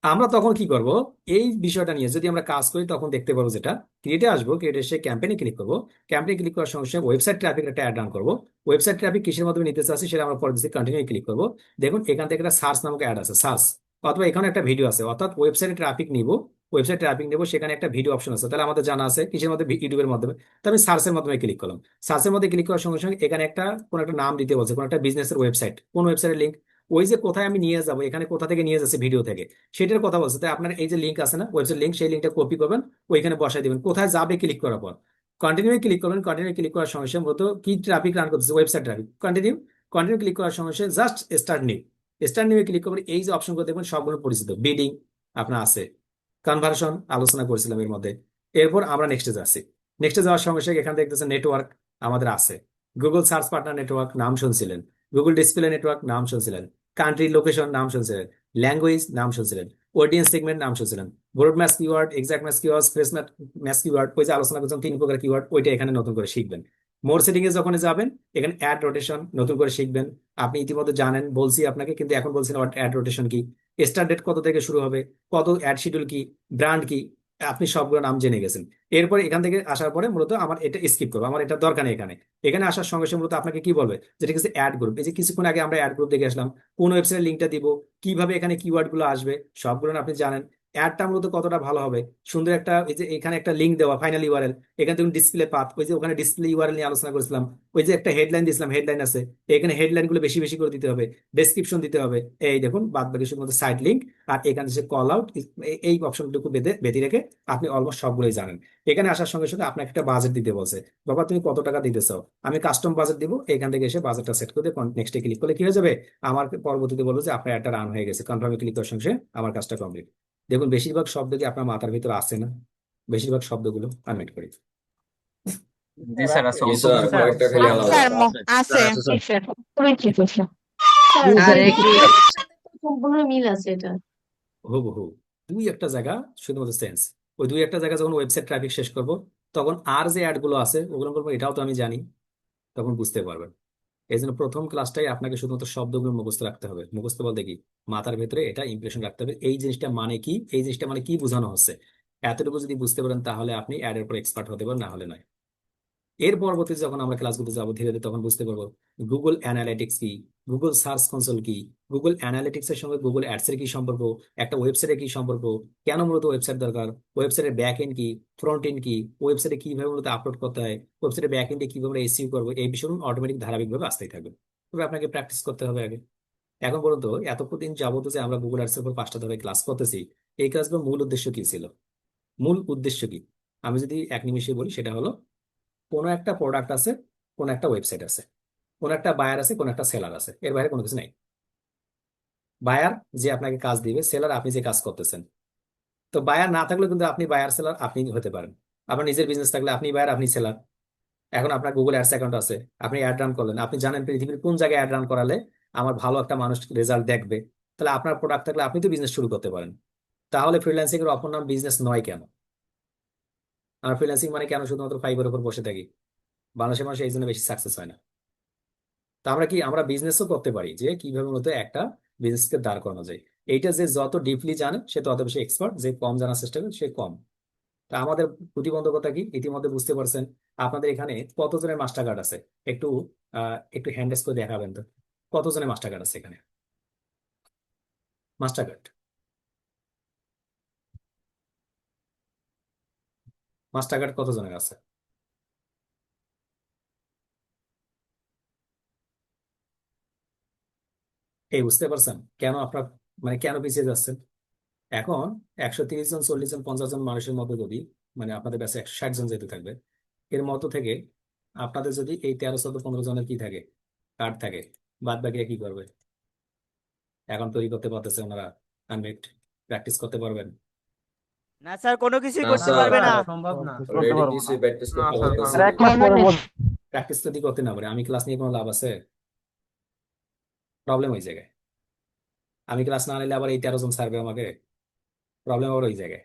আমরা তখন কি করব? এই বিষয়টা নিয়ে যদি আমরা কাজ করি, তখন দেখতে পাবো যেটা ক্রিয়েটে আসব ক্রিয়েটে এসে ক্যাম্পেইনে ক্লিক করব। ক্যাম্পেইনে ক্লিক করার সঙ্গে সঙ্গে ওয়েবসাইট ট্রাফিক একটা অ্যাড রান করব। ওয়েবসাইট ট্রাফিক কিসের মাধ্যমে নিতে চাচ্ছি সেটা আমরা পরে দিচ্ছি কন্টিনিউ ক্লিক করব। দেখুন, এখান থেকে একটা সার্চ নামক অ্যাড আছে সার্চ অথবা এখানে একটা ভিডিও আছে, অর্থাৎ ওয়েবসাইটে ট্রাফিক নিব। ওয়েবসাইট ট্রাফিক নেব, সেখানে একটা ভিডিও অপশন আছে। তাহলে আমাদের জানা আছে কিসের মধ্যে ইউটিউবের মাধ্যমে। তো আমি সার্চের মাধ্যমে ক্লিক করলাম। সার্চের মধ্যে ক্লিক করার সঙ্গে সঙ্গে এখানে একটা, কোনো একটা নাম দিতে বলছে, কোনো একটা বিজনেসের ওয়েবসাইট কোন ওয়েবসাইটের লিঙ্ক ওই যে কোথায় আমি নিয়ে যাব, এখানে কোথা থেকে নিয়ে যাচ্ছে ভিডিও থেকে, সেটার কথা বলছে। তাই আপনার এই যে লিঙ্ক আছে না ওয়েবসাইট লিঙ্ক সেই লিঙ্কটা কপি করবেন, ওইখানে বসাই দিবেন। কোথায় যাবে ক্লিক করার পর। কন্টিনিউ ক্লিক করবেন কন্টিনিউ ক্লিক করার সঙ্গে সঙ্গে মূলত কি ট্রাফিক রান করতেছে? Website traffic continue continue click করার সঙ্গে সঙ্গে just start new start new click করবেন, এই যে অপশনগুলো দেখবেন সবগুলো পরিচিত। বিডিং আপনার আছে। কনভার্সন আলোচনা করেছিলাম এর মধ্যে। এরপর আমরা নেক্সটে যাচ্ছি। নেক্সটে যাওয়ার সঙ্গে সঙ্গে এখানে দেখতেছেন নেটওয়ার্ক আমাদের আছে। গুগল সার্চ পার্টনার নেটওয়ার্ক নাম শুনছিলেন। গুগল ডিসপ্লে নেটওয়ার্ক নাম শুনছিলেন। কান্ট্রি লোকেশন নাম শুনছিলেন। ল্যাঙ্গুয়েজ নাম শুনছিলেন। অডিয়েন্স সেগমেন্ট নাম শুনছিলেন। Broad match keyword exact match keyword phrase match keyword ওই যে আলোচনা করছিলাম তিন প্রকার কিওয়ার্ড ওইটা এখানে নতুন করে শিখবেন। মোর সেটিং এ যখন যাবেন, এখানে অ্যাড রোটেশন নতুন করে শিখবেন। আপনি ইতিমধ্যে জানেন, বলছি আপনাকে, কিন্তু এখন বলছি না অ্যাড রোটেশন কি? স্টার্ট ডেট কত থেকে শুরু হবে? কত অ্যাড শিডিউল কি? ব্র্যান্ড কি? আপনি সবগুলো নাম জেনে গেছেন। এরপর এখান থেকে আসার পরে মূলত আমার এটা স্কিপ করব, আমার এটা দরকার নেই এখানে। এখানে আসার সঙ্গে সঙ্গে মূলত আপনাকে কি বলবে? যেটা কিছু অ্যাড গ্রুপ এই যে কিছুক্ষণ আগে আমরা অ্যাড গ্রুপ দেখে আসলাম, কোন ওয়েবসাইটের লিঙ্কটা দিব? কীভাবে এখানে কিওয়ার্ডগুলো আসবে? সবগুলো আপনি জানেন। অ্যাডটা মূলত কতটা ভালো হবে? সুন্দর একটা, এই যে এখানে একটা লিঙ্ক দেওয়া ফাইনাল ইউআরএল এখানে দেখুন ডিসপ্লে পাথ ওই যে ওখানে ডিসপ্লে ইউআরএল নিয়ে আলোচনা করেছিলাম, ওই যে একটা হেডলাইন দিয়েছিলাম হেডলাইন আছে এখানে হেডলাইনগুলো বেশি বেশি করে দিতে হবে ডেসক্রিপশন দিতে হবে, এই দেখুন বাদ বাকি শুধুমাত্র সাইড লিঙ্ক আর এখানে যে কল আউট এই অপশনটুকু বেঁধে বেঁধে রেখে আপনি অলমোস্ট সবগুলোই জানেন, এখানে আসার সঙ্গে সঙ্গে আপনাকে একটা বাজেট দিতে বলছে, বাবা তুমি কত টাকা দিতে চাও আমি কাস্টম বাজেট দিব, এখান থেকে এসে বাজেটটা সেট করে নেক্সটে ক্লিক করলে কি হয়ে যাবে, আমার পরবর্তীতে বলব যে আপনার একটা রান হয়ে গেছে কনফার্মে ক্লিক করার সঙ্গে আমার কাজটা কমপ্লিট দেখুন বেশিরভাগ শব্দ কি আপনার মাথার ভিতরে আসে না? বেশিরভাগ শব্দগুলো আনমিট করি। জি স্যার আছে সম্পূর্ণ মিল আছে এটা। হুবহু। দুই একটা জায়গা শুধুমাত্র সেন্স ওই দুই একটা জায়গা যখন ওয়েবসাইট ট্রাফিক শেষ করব তখন আর যে অ্যাডগুলো আছে ওগুলো বলব এটাও তো আমি জানি। তখন বুঝতে পারবেন। এই জন্য প্রথম ক্লাসটাই আপনাকে শুধুমাত্র শব্দগুলো মুখস্থ রাখতে হবে। মুখস্থ বলতে কি? মাথার ভেতরে এটা ইমপ্রেশন রাখতে হবে। এই জিনিসটা মানে কি? এই জিনিসটা মানে কি বোঝানো হচ্ছে? এতটুকু যদি বুঝতে পারেন তাহলে আপনি অ্যাডের উপর এক্সপার্ট হতে পারেন, না হলে নয়। এর পরবর্তীতে যখন আমরা ক্লাসগুলো যাব ধীরে ধীরে তখন বুঝতে পারব গুগল অ্যানালিটিক্স কি? গুগল সার্চ কনসোল কি? গুগল অ্যানালিটিক্স এর সঙ্গে গুগল অ্যাডস এর কি সম্পর্ক? একটা ওয়েবসাইটে কি সম্পর্ক? কেন মূলত ওয়েবসাইট দরকার? ওয়েবসাইটের ব্যাক এন্ড কি? ফ্রন্ট এন্ড কি? ওয়েবসাইটে কীভাবে মূলত আপলোড করতে হয়? ওয়েবসাইটের ব্যাক এন্ডে কীভাবে আমরা এসইও করব? এই বিষয়গুলো অটোমেটিক ধারাবাহিকভাবে আসতেই থাকবে। তবে আপনাকে প্র্যাকটিস করতে হবে আগে। এখন পর্যন্ত এতদিন যাবত যে আমরা গুগল অ্যাডস এর উপর পাঁচটা ধরে ক্লাস করতেছি, এই ক্লাসগুলোর মূল উদ্দেশ্য কি ছিল? মূল উদ্দেশ্য কি? আমি যদি এক নিমিষে বলি, সেটা হলো কোনো একটা প্রোডাক্ট আছে, কোনো একটা ওয়েবসাইট আছে। কোনো একটা বায়ার আছে, কোনো একটা সেলার আছে। এর বাইরে কোনো কিছু নেই। বায়ার যে আপনাকে কাজ দিবে সেলার আপনি যে কাজ করতেছেন। তো বায়ার না থাকলে কিন্তু আপনি বায়ার সেলার আপনি হতে পারেন। আপনার নিজের বিজনেস থাকলে আপনি বায়ার আপনি সেলার এখন আপনার গুগল অ্যাডস অ্যাকাউন্ট আছে, আপনি অ্যাড রান করলেন। আপনি জানেন পৃথিবীর কোন জায়গায় অ্যাড রান করালে আমার ভালো একটা মানুষ রেজাল্ট দেখবে। তাহলে আপনার প্রোডাক্ট থাকলে আপনি তো বিজনেস শুরু করতে পারেন। তাহলে ফ্রিল্যান্সিং এর অপর নাম বিজনেস নয় কেন? আর ফ্রিল্যান্সিং মানে কেন শুধুমাত্র ফাইবার উপর বসে থাকি? বাংলাদেশের মানুষ এই জন্য বেশি সাকসেস হয় না। তা আমরা কি, আমরা বিজনেসও করতে পারি যে কীভাবে মূলত একটা বিজনেসকে দাঁড় করানো যায়। এইটা যে যত ডিপলি জানে, সে তত বেশি এক্সপার্ট যে কম জানার চেষ্টা করে, সে কম। তা আমাদের প্রতিবন্ধকতা কি? ইতিমধ্যে বুঝতে পারছেন, আপনাদের এখানে কতজনের মাস্টার কার্ড আছে? একটু একটু হ্যান্ডেস করে দেখাবেন তো। কতজনের মাস্টার কার্ড আছে এখানে? মাস্টার কার্ড মাস্টার কার্ড কতজনের আছে? এই বুঝতে পারছেন? কেন আপনার মানে কেন পিছিয়ে যাচ্ছেন? এখন একশো তিরিশ জন চল্লিশ জন পঞ্চাশ জন মানুষের মতো যদি মানে আপনাদের কাছে একশো ষাট জন যেতে থাকবে এর মতো থেকে আপনাদের যদি এই তেরো চোদ্দ পনেরো জনের কি থাকে? কার্ড থাকে। বাদ বাকিরা কি করবে? এখন তৈরি করতে পারতেছে ওনারা আনমেড প্র্যাকটিস করতে পারবেন। না স্যার কোনো কিছুই করতে পারবে না। সম্ভব না। প্র্যাকটিস যদি করতে না পারে। আমি ক্লাস নিয়ে কোনো লাভ আছে? প্রবলেম ওই জায়গায় আমি ক্লাস না নিলে আবার এই তেরো জন সার্ভে আমাকে প্রবলেম আবার ওই জায়গায়।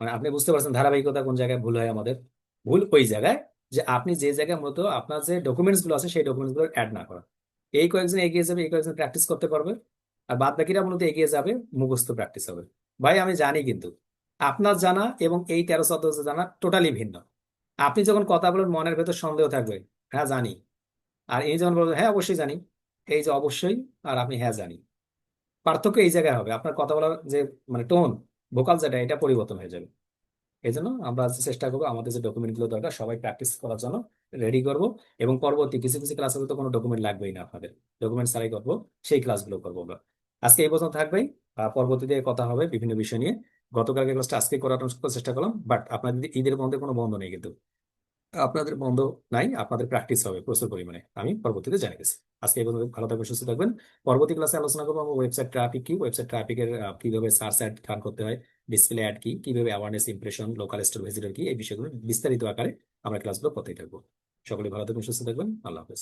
মানে আপনি বুঝতে পারছেন ধারাবাহিকতা কোন জায়গায় ভুল হয় আমাদের। ভুল ওই জায়গায় যে আপনি যে জায়গায় মূলত আপনার যে ডকুমেন্টসগুলো আছে সেই ডকুমেন্টসগুলো অ্যাড না করা। এই কয়েকজন এগিয়ে যাবে, এই কয়েকজন প্র্যাকটিস করতে পারবে আর বাদ বাকিরা মূলত এগিয়ে যাবে, মুখস্থ প্র্যাকটিস হবে। ভাই, আমি জানি কিন্তু আপনার জানা এবং এই তেরো চোদ্দ জানা টোটালি ভিন্ন। আপনি যখন কথা বলেন মনের ভেতর সন্দেহ থাকবে হ্যাঁ জানি। আর এই যখন বলবেন হ্যাঁ অবশ্যই জানি। এই যে অবশ্যই, আর আপনি হ্যাঁ জানি। পার্থক্য এই জায়গায় হবে। আপনার কথা বলার যে মানে টোন, ভোকাল যেটা, এটা পরিবর্তন হয়ে যাবে। এই জন্য আমরা চেষ্টা করব, আমাদের যে ডকুমেন্টগুলো দরকার, সবাই প্র্যাকটিস করার জন্য রেডি করব এবং পরবর্তী কিছু কিছু ক্লাসে তো কোনো ডকুমেন্ট লাগবেই না আপনাদের। ডকুমেন্ট ছাড়াই করব, সেই ক্লাসগুলো করব আমরা। আজকে এই পর্যন্ত থাকবেই। পরবর্তীতে কথা হবে বিভিন্ন বিষয় নিয়ে। গতকালকে ক্লাসটা আজকে করার চেষ্টা করলাম বাট আপনাদের ঈদের মধ্যে কোনো বন্ধ নেই কিন্তু। আপনাদের বন্ধ নাই, আপনাদের প্র্যাকটিস হবে প্রচুর পরিমাণে, আমি পরবর্তীতে জানিয়ে গেছি আজকে এই পর্যন্ত, ভালো থাকবেন, সুস্থ থাকবেন। পরবর্তী ক্লাসে আলোচনা করব আমার ওয়েবসাইট ট্রাফিক কি ওয়েবসাইট ট্রাফিকের কীভাবে সার্চ অ্যাড রান করতে হয় ডিসপ্লে অ্যাড কি, কীভাবে awareness impression local store visitor কি, এই বিষয়গুলো বিস্তারিত আকারে আমরা ক্লাসগুলো করতেই থাকব। সকলে ভালো থাকবেন, সুস্থ থাকবেন, আল্লাহ হাফেজ।